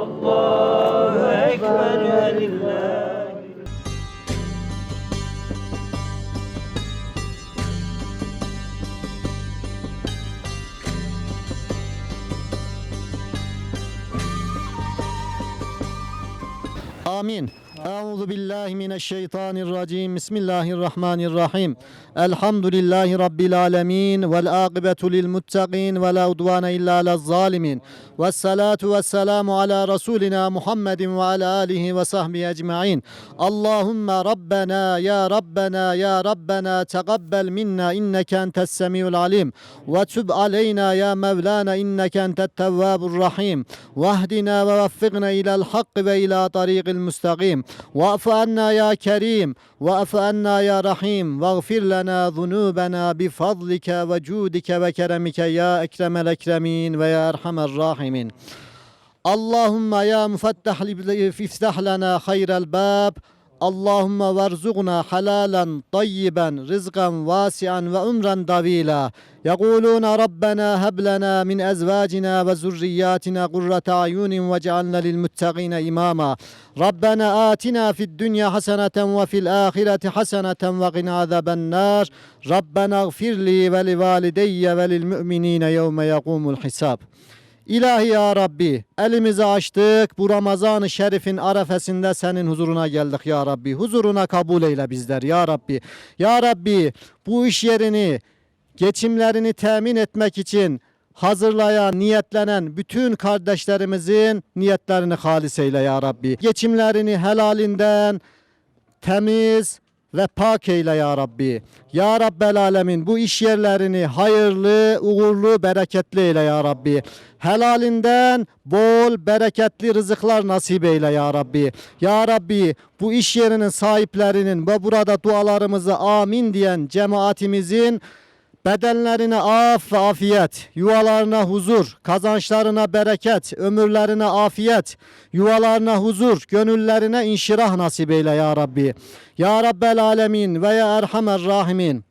Allahu Ekber ve Amin. Euzu billahi mineşşeytanirracim. Bismillahirrahmanirrahim. Elhamdülillahi rabbil alamin vel akibetu lil muttaqin ve la udvane illa alez zalimin. Ves salatu vesselamu ala rasulina Muhammedin ve ala alihi ve sahbihi ecmaîn. Allahumme rabbena ya rabbena ya rabbena tegabbel minna inneke entes semiul alim ve tub aleyna ya mevlana inneke entet tevvabur rahim. Vahdina ve veffikna ila'l hakk ve ila tariqil müstakim. واعف عنا يا كريم واعف عنا يا رحيم واغفر لنا ذنوبنا بفضلك وجودك وكرمك يا أكرم الأكرمين ويا أرحم الراحمين اللهم يا مفتح لي- افتح لنا خير الباب اللهم وارزقنا حلالا طيبا رزقا واسعا وعمرا طويلا يقولون ربنا هب لنا من ازواجنا وذرياتنا قرة اعين واجعلنا للمتقين اماما ربنا آتنا في الدنيا حسنة وفي الآخرة حسنة وقنا عذاب النار ربنا اغفر لي ولوالدي وللمؤمنين يوم يقوم الحساب İlahi ya Rabbi elimizi açtık bu Ramazan-ı Şerif'in arefesinde senin huzuruna geldik ya Rabbi. Huzuruna kabul eyle bizler ya Rabbi. Ya Rabbi bu iş yerini geçimlerini temin etmek için hazırlayan, niyetlenen bütün kardeşlerimizin niyetlerini halis eyle ya Rabbi. Geçimlerini helalinden temiz ve pak eyle ya Rabbi. Ya Rabbel Alemin bu iş yerlerini hayırlı, uğurlu, bereketli eyle ya Rabbi. Helalinden bol, bereketli rızıklar nasip eyle ya Rabbi. Ya Rabbi bu iş yerinin sahiplerinin ve burada dualarımızı amin diyen cemaatimizin Bedenlerine af ve afiyet, yuvalarına huzur, kazançlarına bereket, ömürlerine afiyet, yuvalarına huzur, gönüllerine inşirah nasip eyle ya Rabbi. Ya Rabbel Alemin ve ya Erhamer Rahimin.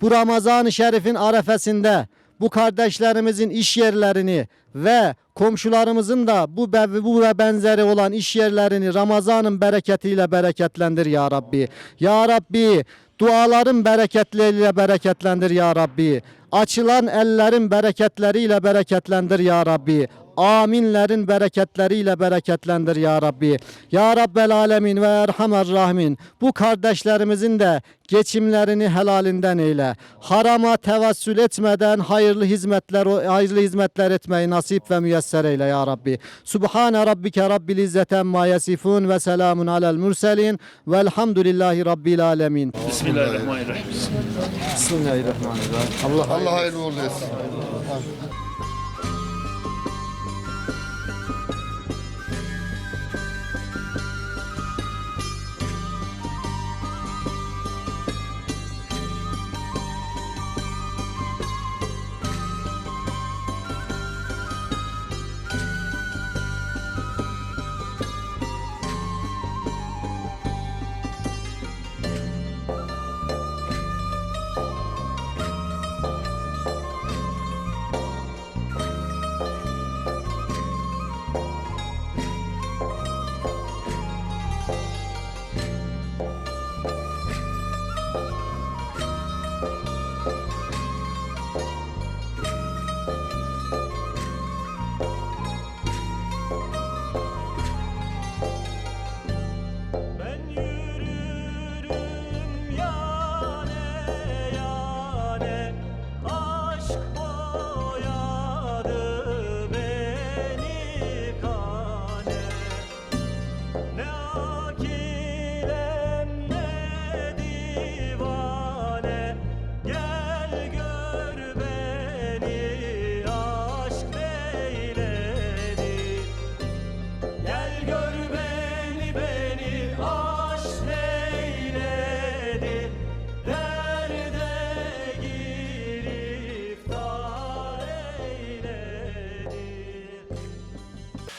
Bu Ramazan-ı Şerif'in arefesinde bu kardeşlerimizin iş yerlerini ve komşularımızın da bu ve bu ve benzeri olan iş yerlerini Ramazan'ın bereketiyle bereketlendir ya Rabbi. Ya Rabbi duaların bereketleriyle bereketlendir ya Rabbi. Açılan ellerin bereketleriyle bereketlendir ya Rabbi. Aminlerin bereketleriyle bereketlendir ya Rabbi. Ya Rabbel Alemin ve Erhamer Rahmin. Bu kardeşlerimizin de geçimlerini helalinden eyle. Harama tevessül etmeden hayırlı hizmetler hayırlı hizmetler etmeyi nasip ve müyesser eyle ya Rabbi. Subhane rabbike rabbil izzeti emma yasifun ve selamun alel murselin velhamdülillahi rabbil alemin. Bismillahirrahmanirrahim. Bismillahirrahmanirrahim. Allah Allah hayırlı uğurlu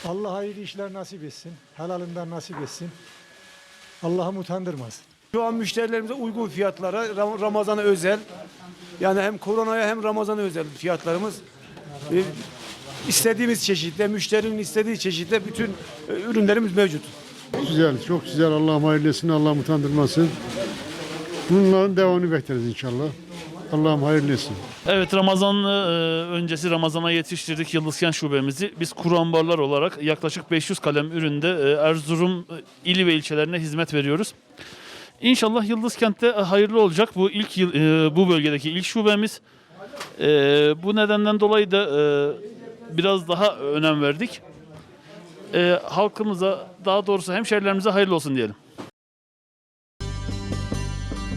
Allah hayırlı işler nasip etsin. Helalinden nasip etsin. Allah'ım utandırmasın. Şu an müşterilerimize uygun fiyatlara Ram- Ramazan'a özel yani hem koronaya hem Ramazan'a özel fiyatlarımız. Ee, istediğimiz çeşitte, müşterinin istediği çeşitte bütün e, ürünlerimiz mevcut. Güzel, çok güzel. Allah hayırlısın, Allah utandırmasın. Bunların devamını bekleriz inşallah. Allah'ım hayırlısın. Evet Ramazan e, öncesi Ramazan'a yetiştirdik Yıldızkent şubemizi. Biz kuru ambarlar olarak yaklaşık 500 kalem üründe e, Erzurum e, ili ve ilçelerine hizmet veriyoruz. İnşallah Yıldızkent'te e, hayırlı olacak bu ilk yıl- bu bölgedeki ilk şubemiz. Bu nedenden dolayı da biraz daha önem verdik. Halkımıza daha doğrusu hemşehrilerimize hayırlı olsun diyelim.